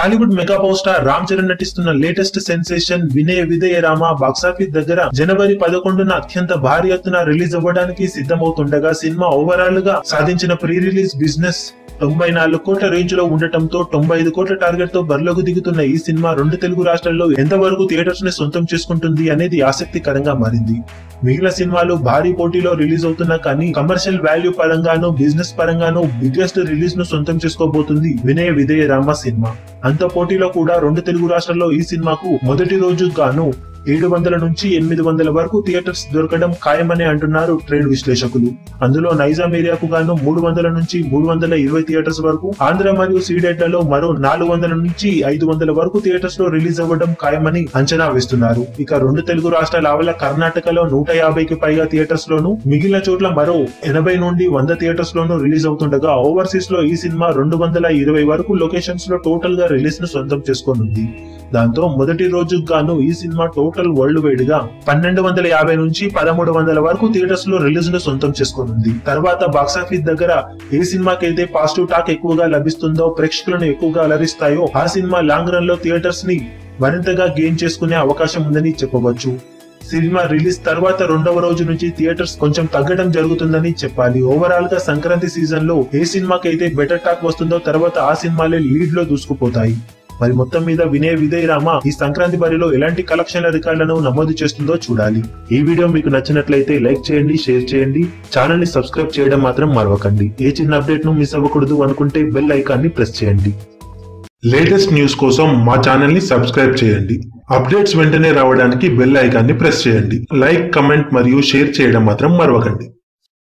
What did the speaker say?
Tollywood mega power star Ram Charan నటిస్తున్న latest sensation వినయ Vidheya Rama box office దగ్గర జనవరి పదకొండున అత్యంత భారీ ఎత్తున రిలీజ్ అవ్వడానికి సిద్ధమవుతుండగా సినిమా ఓవరాల్గా సాధించిన ప్రీ రిలీజ్ బిజినెస్ తొంభై నాలుగు కోట్ల రేంజ్లో ఉండటంతో తొంభై ఐదు కోట్ల టార్గెట్తో బరిలోకి దిగుతున్న ఈ సినిమా రెండు తెలుగు రాష్ట్రాల్లో ఎంతవరకు థియేటర్స్ని సొంతం చేసుకుంటుంది అనేది ఆసక్తికరంగా మారింది. మిగిలిన సినిమాలు భారీ పోటీలో రిలీజ్ అవుతున్నా కానీ కమర్షియల్ వాల్యూ పరంగాను బిజినెస్ పరంగాను బిగ్గెస్ట్ రిలీజ్ను సొంతం చేసుకోబోతుంది వినయ విధేయ రామ సినిమా. అంత పోటీలో కూడా రెండు తెలుగు రాష్ట్రాల్లో ఈ సినిమాకు మొదటి రోజు గాను ఏడు వందల నుంచి ఎనిమిది వందల వరకు థియేటర్స్ దొరకడం ఖాయమని అంటున్నారు ట్రేడ్ విశ్లేషకులు. అందులో నైజాం ఏరియాకు గాను మూడు వందల నుంచి మూడు వందల ఇరవై థియేటర్స్ వరకు ఆంధ్ర మరియు సీడెట్లలో మరో నాలుగు వందల నుంచి ఐదు వందల వరకు థియేటర్స్లో రిలీజ్ అవ్వడం ఖాయమని అంచనా వేస్తున్నారు. ఇక రెండు తెలుగు రాష్ట్రాల ఆవల కర్ణాటకలో నూట యాభైకి పైగా థియేటర్స్ లోను మిగిలిన చోట్ల మరో ఎనభై నుండి వంద థియేటర్స్ లోను రిలీజ్ అవుతుండగా ఓవర్సీస్లో ఈ సినిమా రెండు వందల ఇరవై వరకు లొకేషన్స్లో టోటల్గా రిలీజ్ను సొంతం చేసుకోనుంది. దాంతో మొదటి రోజు గాను ఈ సినిమా టోటల్ వరల్డ్ వైడ్గా పన్నెండు వందల యాభై నుంచి పదమూడు వందల వరకు థియేటర్స్లో రిలీజ్ను సొంతం చేసుకుంది. తర్వాత బాక్సాఫీస్ దగ్గర ఏ సినిమాకి అయితే పాజిటివ్ టాక్ ఎక్కువగా లభిస్తుందో ప్రేక్షకులను ఎక్కువగా అలరిస్తాయో ఆ సినిమా లాంగ్ రన్లో థియేటర్స్ని మరింతగా గెయిన్ చేసుకునే అవకాశం ఉందని చెప్పవచ్చు. సినిమా రిలీజ్ తర్వాత రెండవ రోజు నుంచి థియేటర్స్ కొంచెం తగ్గడం జరుగుతుందని చెప్పాలి. ఓవరాల్గా సంక్రాంతి సీజన్లో ఏ సినిమాకి అయితే బెటర్ టాక్ వస్తుందో తర్వాత ఆ సినిమాలే లీడ్లో దూసుకుపోతాయి. మరి మొత్తం మీద వినయ విజయ్ రామ ఈ సంక్రాంతి బరిలో ఎలాంటి కలెక్షన్ల రికార్డులను నమోదు చేస్తుందో చూడాలి. ఈ వీడియో మీకు నచ్చినట్లయితే లైక్ చేయండి షేర్ చేయండి. ఛానల్ని సబ్స్క్రైబ్ చేయడం మాత్రం మరవకండి. ఏ చిన్న అప్డేట్ను మిస్ అవ్వకూడదు అనుకుంటే బెల్ ఐకాన్ని ప్రెస్ చేయండి. లేటెస్ట్ న్యూస్ కోసం మా ఛానల్ని సబ్స్క్రైబ్ చేయండి. అప్డేట్స్ వెంటనే రావడానికి బెల్ ఐకాన్ని ప్రెస్ చేయండి. లైక్ కమెంట్ మరియు షేర్ చేయడం మాత్రం మరవకండి.